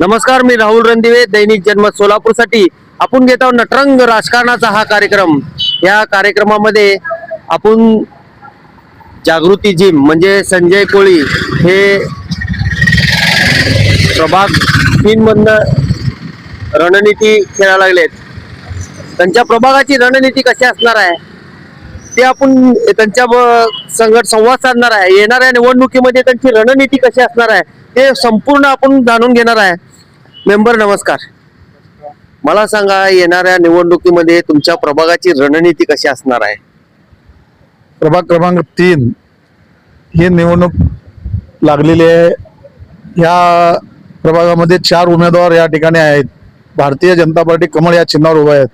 नमस्कार मी राहुल रणदिवे दैनिक जन्म सोलापूरसाठी. आपण घेत आहोत नटरंग राजकारणाचा हा कार्यक्रम. या कार्यक्रमामध्ये आपण जागृती जिम म्हणजे संजय कोळी हे प्रभाग तीन बंद रणनीती खेळायला लागलेत. त्यांच्या प्रभागाची रणनीती कशी असणार आहे ते आपण त्यांच्या ब- संवाद साधणार आहे. येणाऱ्या निवडणुकीमध्ये त्यांची रणनीती कशी असणार आहे ते संपूर्ण आपण जाणून घेणार आहे. मेंबर नमस्कार. मला सांगा येणाऱ्या निवडणुकीमध्ये तुमच्या प्रभागाची रणनीती कशी असणार आहे? प्रभाग क्रमांक तीन ही निवडणूक लागलेली आहे. ह्या प्रभागामध्ये चार उमेदवार या ठिकाणी आहेत. भारतीय जनता पार्टी कमळ या चिन्हावर उभा आहेत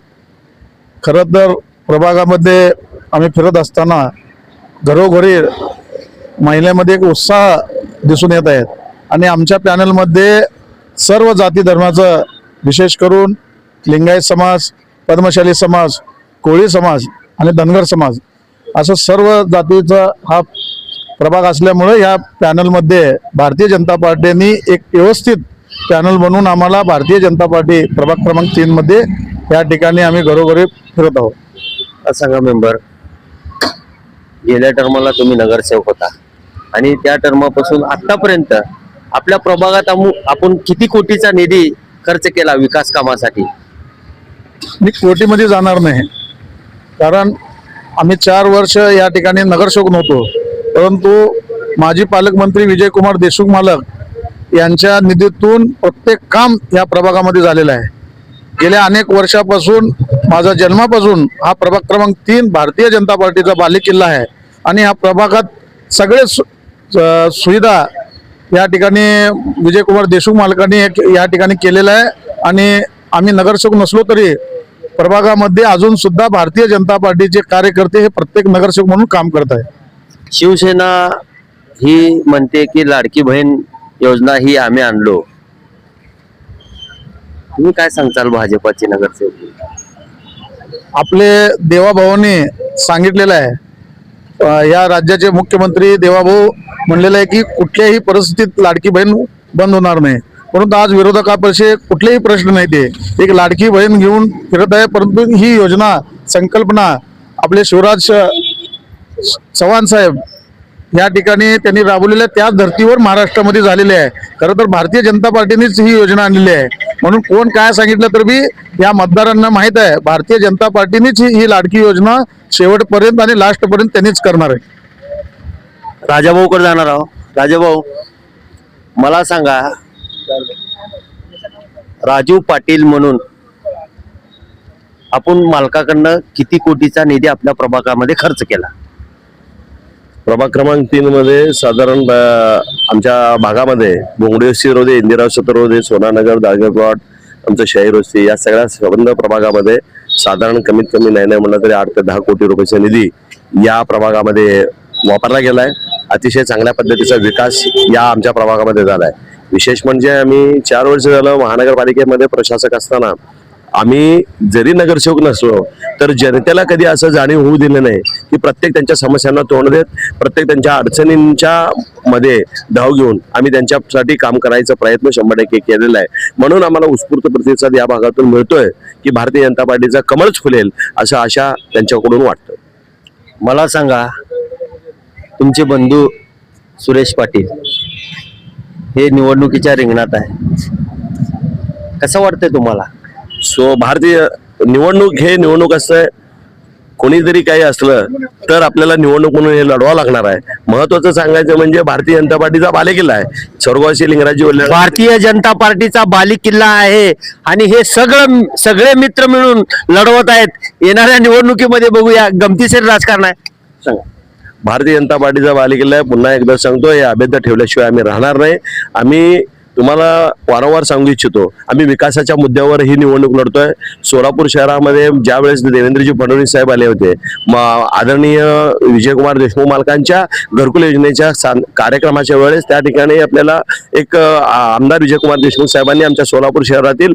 खरं तर प्रभागामध्ये आम्ही फिरत असताना घरोघरी महिलेमध्ये एक उत्साह दिसून येत आहेत आणि आमच्या पॅनलमध्ये सर्व जाती धर्माचं विशेष करून लिंगायत समाज पद्मशाली समाज कोळी समाज आणि धनगर समाज असं सर्व जातीचा हा प्रभाग असल्यामुळे या पॅनलमध्ये भारतीय जनता पार्टीने एक व्यवस्थित पॅनल बनवून आम्हाला भारतीय जनता पार्टी प्रभाग क्रमांक तीनमध्ये या ठिकाणी आम्ही घरोघरी फिरत आहोत. सांगा मेंबर गेल्या टर्मला तुम्ही नगरसेवक होता आणि त्या टर्मापासून आत्तापर्यंत आपल्या प्रभागात आपण किती कोटीचा निधी खर्च केला विकास कामासाठी? मी कोटीमध्ये जाणार नाही. कारण आम्ही चार वर्ष या ठिकाणी नगरसेवक नव्हतो. परंतु माजी पालकमंत्री विजयकुमार देशमुख मालक यांच्या निधीतून प्रत्येक काम या प्रभागामध्ये झालेलं आहे. गेल्या अनेक वर्षापासून माझा जन्मापासून हा प्रभाग क्रमांक तीन भारतीय जनता पार्टीचा बालेकिल्ला आहे. आणि ह्या प्रभागात सगळे सु- सुविधा या ठिकाणी विजयकुमार देशमुख मालकांनी या ठिकाणी केलेलं आहे. आणि आम्ही नगरसेवक नसलो तरी प्रभागामध्ये अजून सुद्धा भारतीय जनता पार्टीचे कार्यकर्ते हे प्रत्येक नगरसेवक म्हणून काम करत आहे शिवसेना ही म्हणते की लाडकी बहीण योजना ही आम्ही आणलो. तुम्ही काय सांगताल भाजपाची नगरसेवक? आपले देवाभाऊने सांगितलेलं आहे या राज्याचे मुख्यमंत्री देवाभाऊ म्हणलेलं आहे की कुठल्याही परिस्थितीत लाडकी बहीण बंद होणार नाही. परंतु आज विरोधकापाशी कुठलेही प्रश्न नाही ते. एक लाडकी बहीण घेऊन फिरत आहे परंतु ही योजना संकल्पना आपले शिवराज चव्हाण साहेब या ठिकाणी त्यांनी राबवलेल्या त्या धर्तीवर महाराष्ट्रामध्ये झालेले आहे. खरं तर भारतीय जनता पार्टीनेच ही योजना आणलेली आहे. म्हणून कोण काय सांगितलं तर बी या मतदारांना माहीत आहे भारतीय जनता पार्टीनेच ही ही लाडकी योजना शेवटपर्यंत आणि लास्ट पर्यंत त्यांनीच करणार आहे. राजाभाऊकडे जाणार आहो. राजाभाऊ मला सांगा राजू पाटील म्हणून आपण मालकाकडनं किती कोटीचा निधी आपल्या प्रभागामध्ये खर्च केला? प्रभाग क्रमांक तीन मध्ये साधारण अ, आमच्या भागामध्ये बोंगडेसी रोडे इंदिरा सत्र रोडे सोनानगर दाळगे प्लॉट आमचं शाहीर वस्ती या सगळ्या संबंध प्रभागामध्ये साधारण कमीत कमी नाही नाही म्हणलं तरी आठ ते दहा कोटी रुपयाचा निधी या प्रभागामध्ये वापरला गेलाय. अतिशय चांगल्या पद्धतीचा विकास या आमच्या प्रभागामध्ये झालाय. विशेष म्हणजे आम्ही चार वर्ष झालं महानगरपालिकेमध्ये प्रशासक असताना आम्ही जरी नगरसेवक नसलो तर जनतेला कधी असं जाणीव होऊ दिलं नाही की प्रत्येक त्यांच्या समस्यांना तोंड देत प्रत्येक त्यांच्या अडचणींच्या मध्ये धाव घेऊन आम्ही त्यांच्यासाठी काम करायचा प्रयत्न शंभर टक्के केलेला आहे. म्हणून आम्हाला उत्स्फूर्त प्रतिसाद या भागातून मिळतोय की भारतीय जनता पार्टीचा कमळच फुलेल असं आशा त्यांच्याकडून वाटतं मला सांगा तुमचे बंधू सुरेश पाटील हे निवडणुकीच्या रिंगणात आहे कसं वाटतंय तुम्हाला? सो भारतीय निवडणूक हे निवडणूक असतं कोणी जरी काही असलं तर आपल्याला निवडणूक म्हणून हे लढवावं लागणार आहे. महत्वाचं सांगायचं म्हणजे भारतीय जनता पार्टीचा बालेकिल्ला आहे. स्वर्गवासी लिंगराजी वल्ले भारतीय जनता पार्टीचा बाली किल्ला आहे. आणि हे सगळं सगळे मित्र मिळून लढवत आहेत. येणाऱ्या निवडणुकीमध्ये बघूया. गमतीशीर राजकारण आहे. सांगा. भारतीय जनता पार्टीचा बालेकिल्ला आहे. पुन्हा एकदा सांगतो हे अभेद्य ठेवल्याशिवाय आम्ही राहणार नाही. आम्ही तुम्हाला वारंवार सांगू इच्छितो आम्ही विकासाच्या मुद्द्यावर ही निवडणूक लढतोय. सोलापूर शहरामध्ये ज्या वेळेस देवेंद्रजी फडणवीस साहेब आले होते म आदरणीय विजयकुमार देशमुख मालकांच्या घरकुल योजनेच्या कार्यक्रमाच्या वेळेस त्या ठिकाणी आपल्याला एक आमदार विजयकुमार देशमुख साहेबांनी आमच्या सोलापूर शहरातील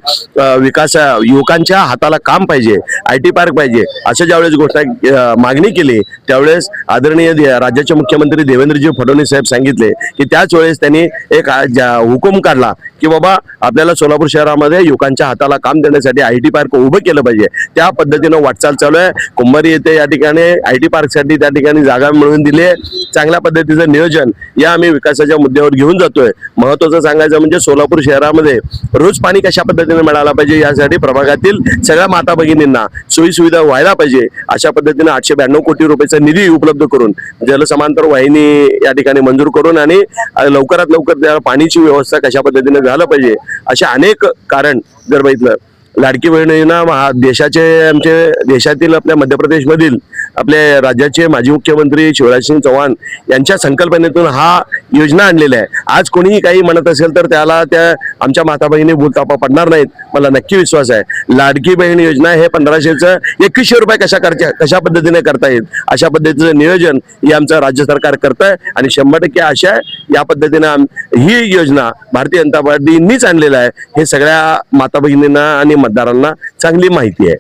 विकास युवकांच्या हाताला काम पाहिजे आय टी पार्क पाहिजे असं ज्यावेळेस घोषणा मागणी केली त्यावेळेस आदरणीय राज्याचे मुख्यमंत्री देवेंद्रजी फडणवीस साहेब सांगितले की त्याच वेळेस त्यांनी एक हुकुम ज्या- हुकूम काढला की बाबा आपल्याला सोलापूर शहरामध्ये युवकांच्या हाताला काम देण्यासाठी आय टी पार्क उभं केलं पाहिजे. त्या पद्धतीनं वाटचाल चालू आहे. कुंभारी येथे या ठिकाणी आय टी पार्कसाठी त्या ठिकाणी जागा मिळवून दिली आहे. चांगल्या पद्धतीचं नियोजन या आम्ही विकासाच्या मुद्द्यावर घेऊन जातोय. महत्वाचं सांगायचं म्हणजे सोलापूर शहरामध्ये रोज पाणी कशा पद्धतीने मिळाला पाहिजे यासाठी प्रभागातील सगळ्या माता भगिनींना सोयी सुविधा व्हायला पाहिजे. अशा पद्धतीने आठशे ब्याण्णव कोटी रुपयाचा निधी उपलब्ध करून जलसमांतर वाहिनी या ठिकाणी मंजूर करून आणि लवकरात लवकर त्या पाणीची व्यवस्था कशा पद्धतीने झालं पाहिजे. असे अनेक कारण जर बघितलं लाडकी बहीण योजना महा देशाचे आमचे देशातील आपल्या मध्य प्रदेशमधील आपले राज्याचे माजी मुख्यमंत्री शिवराजसिंग चौहान यांच्या संकल्पनेतून हा योजना आणलेल्या आहे. आज कोणीही काही म्हणत असेल तर त्याला त्या आमच्या माता बहिणी भूलतापा पडणार नाहीत. मला नक्की विश्वास आहे. लाडकी बहीण योजना हे पंधराशेचं एकवीसशे रुपये कशा करच्या कशा पद्धतीने करता येईल? अशा पद्धतीचं नियोजन हे आमचं राज्य सरकार करत आहे आणि शंभर टक्के आशा आहे या पद्धतीने आम- ही योजना भारतीय जनता पार्टीनीच आणलेलं आहे. हे सगळ्या माता बहिणींना आणि मतदारांना चांगली माहिती आहे.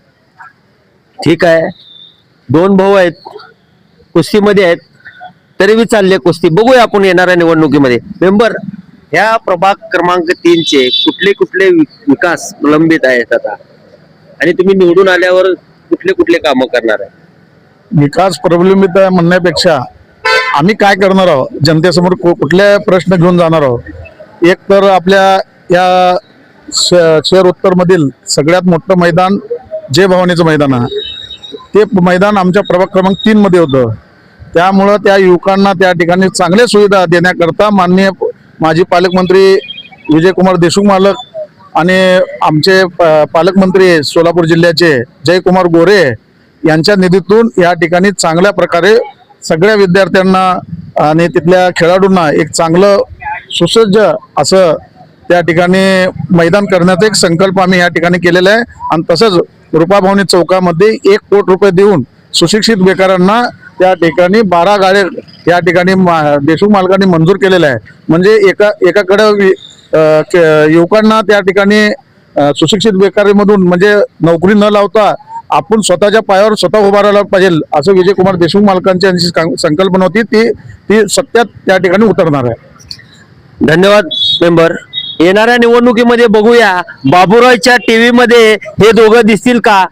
ठीक आहे. दोन भाऊ आहेत. कुस्तीमध्ये आहेत. तरी बी चालले कुस्ती. बघूया आपण येणाऱ्या निवडणुकीमध्ये. मेंबर ह्या प्रभाग क्रमांक तीनचे कुठले कुठले विकास प्रलंबित आहेत आता? आणि तुम्ही निवडून आल्यावर कुठले कुठले कामं करणार आहे? विकास प्रलंबित आहे म्हणण्यापेक्षा आम्ही काय करणार आहोत? जनतेसमोर कुठले प्रश्न घेऊन जाणार आहोत? एक तर आपल्या या शहर उत्तरमधील सगळ्यात मोठं मैदान जय भवानीचं मैदान आहे ते मैदान आमच्या प्रभाग क्रमांक तीनमध्ये होतं. त्यामुळं त्या युवकांना त्या ठिकाणी चांगल्या सुविधा देण्याकरता माननीय माजी पालकमंत्री विजयकुमार देशमुख मालक आणि आमचे प- पालकमंत्री सोलापूर जिल्ह्याचे जयकुमार गोरे यांच्या निधीतून या ठिकाणी चांगल्या प्रकारे सगळ्या विद्यार्थ्यांना आणि तिथल्या खेळाडूंना एक चांगलं सुसज्ज असं त्या ठिकाणी मैदान करण्याचा एक संकल्प आम्ही या ठिकाणी केलेला आहे. आणि तसंच रुपाभवनी चौकामध्ये एक कोट रुपये देऊन सुशिक्षित बेकारांना त्या ठिकाणी बारा गाड्या या ठिकाणी मा- देशमुख मालकांनी मंजूर केलेल्या आहे म्हणजे एका एकाकडे के- युवकांना त्या ठिकाणी सुशिक्षित बेकारीमधून म्हणजे नोकरी न लावता आपण स्वतःच्या पायावर स्वतः उभा राहायला पाहिजे असं विजयकुमार देशमुख मालकांची संकल्पना होती. ती ती सत्यात त्या ठिकाणी उतरणार आहे. धन्यवाद मेंबर. येणाऱ्या निवडणुकीमध्ये बघूया. बाबुरावच्या टीव्ही मध्ये हे दोघं दिसतील का?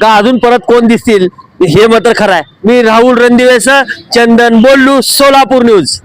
का अजून परत कोण दिसतील? हे मात्र खरं आहे. मी राहुल रणदिवेस चंदन बोललू सोलापूर न्यूज.